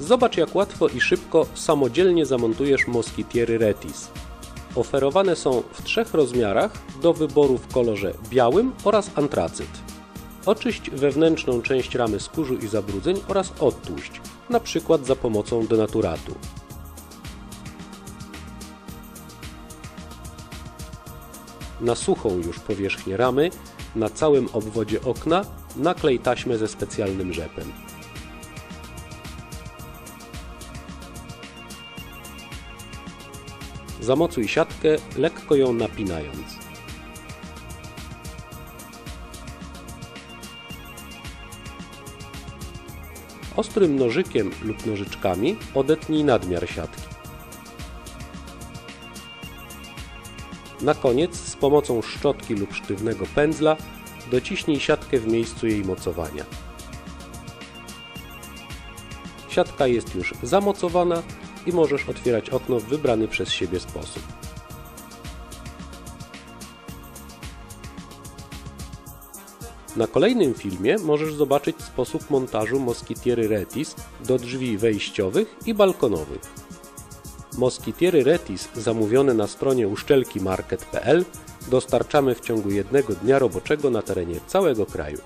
Zobacz jak łatwo i szybko samodzielnie zamontujesz moskitiery Retis. Oferowane są w trzech rozmiarach do wyboru w kolorze białym oraz antracyt. Oczyść wewnętrzną część ramy z kurzu i zabrudzeń oraz odtłuść, np. za pomocą denaturatu. Na suchą już powierzchnię ramy, na całym obwodzie okna naklej taśmę ze specjalnym rzepem. Zamocuj siatkę, lekko ją napinając. Ostrym nożykiem lub nożyczkami odetnij nadmiar siatki. Na koniec z pomocą szczotki lub sztywnego pędzla dociśnij siatkę w miejscu jej mocowania. Siatka jest już zamocowana i możesz otwierać okno w wybrany przez siebie sposób. Na kolejnym filmie możesz zobaczyć sposób montażu moskitiery Retis do drzwi wejściowych i balkonowych. Moskitiery Retis zamówione na stronie uszczelkimarket.pl dostarczamy w ciągu jednego dnia roboczego na terenie całego kraju.